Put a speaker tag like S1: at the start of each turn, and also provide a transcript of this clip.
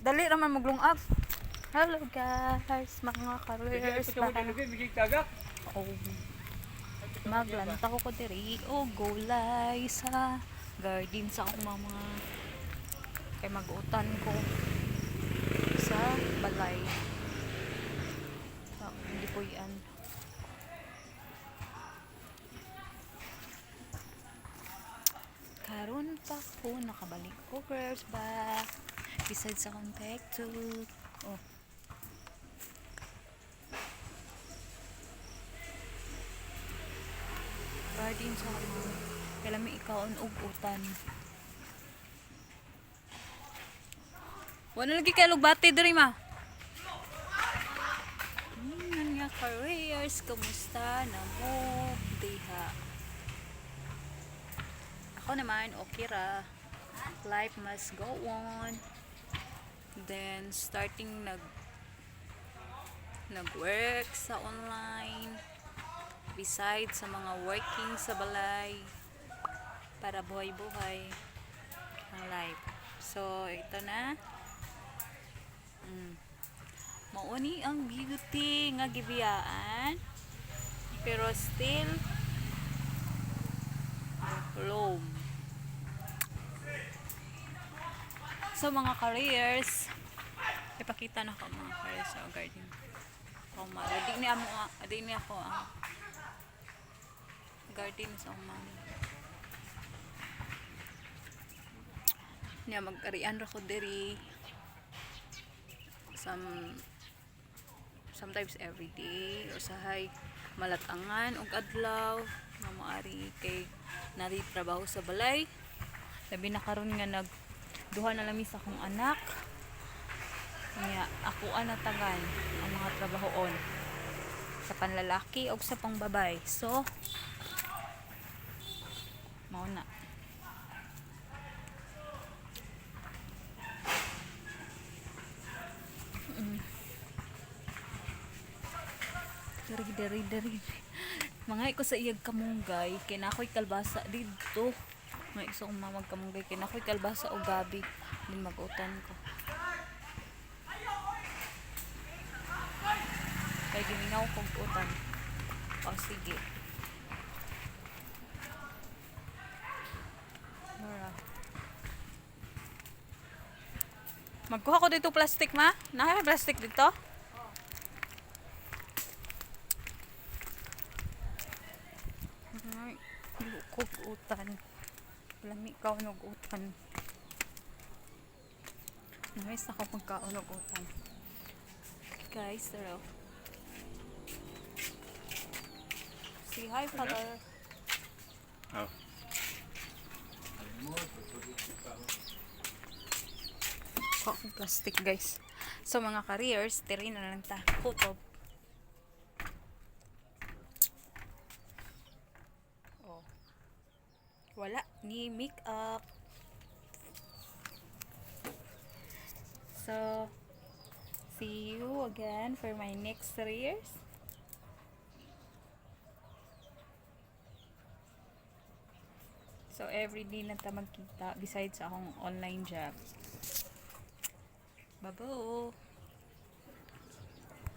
S1: Dali raman maglungag. Hello guys, mga ba? Oh. Maglanta ko ko diri o gulay sa garden sa akong mga kay magutan ko sa balay. So, hindi po yan. Karon pa ko nakabalik ko girls ba besides sa akong to oh garden sa mga kailan may ikaw og utan wala lagi kayo lugbate diri ma Hmm, nga careers, kumusta na mo diha? Ako naman, okay ra. Life must go on. Then, starting nag nag-work sa online. Besides sa mga working sa balay para buhay-buhay ang life. So, ito na. Mm. Mauni ang beauty nga gibiyaan. Pero still bloom. So mga careers, ipakita na ko mga careers sa garden. Kung mara, di ni amo, ah, di ni ako ang garden sa umang. Niya mag-arian ko diri some sometimes every day or sahay malatangan og adlaw nga maari kay nari trabaho sa balay labi na karon nga nag duha na lami sa akong anak. Nga ako ana tagan ang mga trabahoon sa panlalaki o sa pangbabay. So mao na. Dari, dari, dari. Mga ko sa iyag kamunggay, kay nakoy kalbasa dito. Mga isa kong mamag kamunggay, kay nakoy kalbasa o gabi. Din mag-utan ko. Kay gimingaw kong utan. O sige. Nora. Magkuha ko dito plastic ma? Naka plastic dito? Ay, lukog utan. Lami ka unog utan. Nice ako pagkaunog utan. Guys, pero Say hi, father.
S2: Oh.
S1: Kuha akong plastic, guys. So, mga careers, tiri na lang ta. Kutob. Oh. Wala ni make up. So, see you again for my next careers. So, every day na ta magkita besides akong online job. Babo!